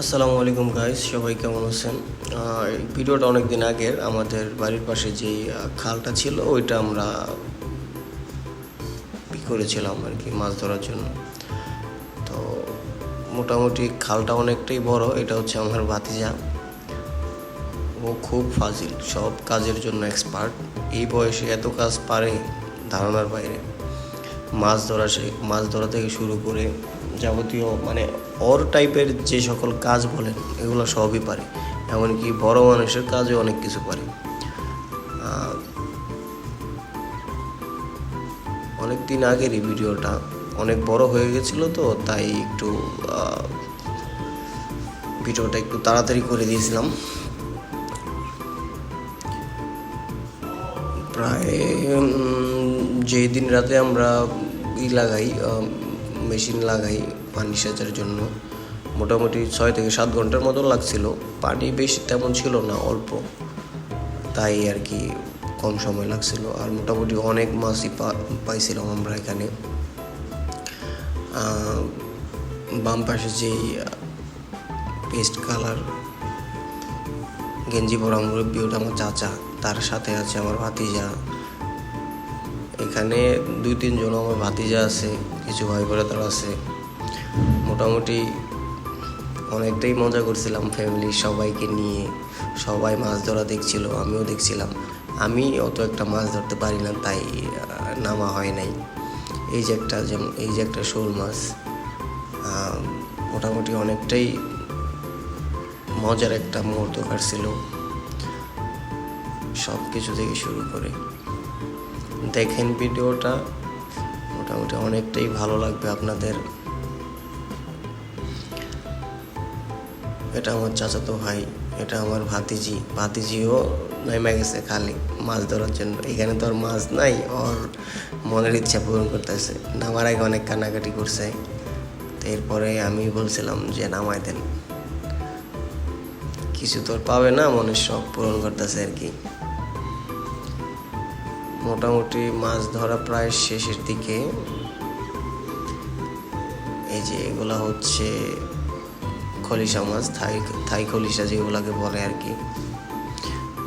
আসসালামু আলাইকুম গাইস সবাই কেমন আছেন? ভিডিওটা অনেক দিন আগের, আমাদের বাড়ির পাশে যেই খালটা ছিল, ওইটা আমরা করেছিলাম আর কি, মাছ ধরার জন্য। তো মোটামুটি খালটা অনেকটাই বড়, এটা হচ্ছে আমার ভাতিজা। ও খুব ফাজিল, সব কাজের জন্য এক্সপার্ট এই বয়সে এত কাজ পারে ধারণার বাইরে। মাছ ধরা মাছ ধরা থেকে শুরু করে যাবতীয় মানে অর টাইপের যে সকল কাজ বলেন, এগুলো সবই পারে। এমনকি বড় মানুষের কাজও অনেক কিছু পারে। অনেক দিন আগের এই ভিডিওটা, অনেক বড় হয়ে গেছিল তো, তাই একটু ভিডিওটা একটু তাড়াতাড়ি করে দিয়েছিলাম। প্রায় যেই দিন রাতে আমরা ই লাগাই মেশিন লাগাই পানি সেচের জন্য। মোটামুটি ছয় থেকে সাত ঘণ্টার মতো লাগছিল। পানি বেশি তেমন ছিল না, অল্প। তাই আর কি কম সময় লাগছিল। আর মোটামুটি অনেক মাছই পাইছিলাম আমরা এখানে। বাম পাশে যেই পেস্ট কালার গেঞ্জি পরা মুরব্বী, ওটা আমার চাচা। তার সাথে আছে আমার ভাতিজা। এখানে দুই, তিনজন আমার ভাতিজা আছে, কিছু ভাই বোনেদের আছে। মোটামুটি অনেকটাই মজা করছিলাম ফ্যামিলির সবাইকে নিয়ে। সবাই মাছ ধরা দেখছিল, আমিও দেখছিলাম। আমি অত একটা মাছ ধরতে পারি না, তাই নামা হয় নাই। এই যে একটা, যেমন, এই যে একটা শোল মাছ মোটামুটি অনেকটাই মজার একটা মুহূর্ত কাটছিল। সব কিছু থেকে শুরু করে। দেখেন ভিডিওটা, মোটামুটি অনেকটাই ভালো লাগবে আপনাদের। এটা আমার চাচাতো ভাই, এটা আমার ভাতিজি। ভাতিজিও নেমে গেছে খালি মাছ ধরার জন্য। এখানে তো আর মাছ নাই, ওর মনের ইচ্ছা পূরণ করতেছে। নামার আগে অনেক কান্নাকাটি করছে। তো এরপরে আমি বলছিলাম যে নামাই দেন। কিছু তোর পাবে না, মনের শখ পূরণ করতেছে আর কি। মোটামুটি মাছ ধরা প্রায় শেষের দিকে। এই যে এগুলা হচ্ছে খলিশা মাছ, থাই থাই খলিশা যেগুলাকে বলে আর কি।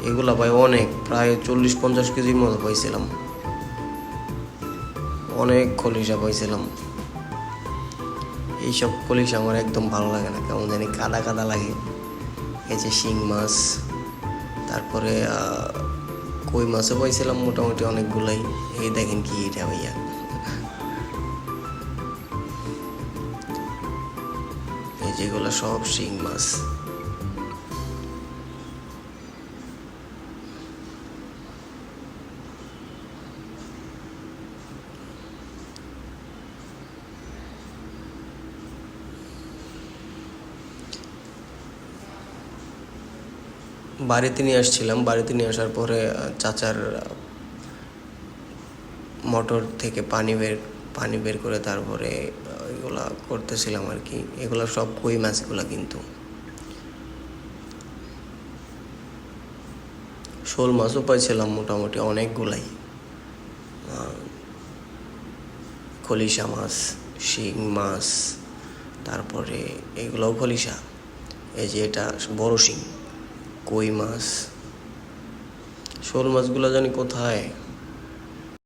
এগুলা ভাই অনেক, প্রায় চল্লিশ পঞ্চাশ কেজির মতো পাইছিলাম। অনেক খলিশা পাইছিলাম। এইসব খলিশা আমার একদম ভালো লাগে না, কেমন জানি কাদা কাদা লাগে। এই যে শিং মাছ, তারপরে কই মাছও পাইছিলাম মোটামুটি অনেকগুলাই। এই দেখেন কি এটা ভাইয়া। যেগুলো সব শিং মাছ। বাড়িতে নিয়ে আসছিলাম। বাড়িতে নিয়ে আসার পরে চাচার মোটর থেকে পানি বের পানি বের করে তারপরে এগুলা করতেছিলাম আর কি। এগুলো সব কই মাছগুলো কিন্তু? শোল মাছও পাইছিলাম মোটামুটি অনেকগুলাই। খলিশা মাছ, শিং মাছ, তারপরে এগুলোও খলিশা। এই যে এটা বড় শিং। কই মাছ? শোল মাছগুলো জানি কোথায়?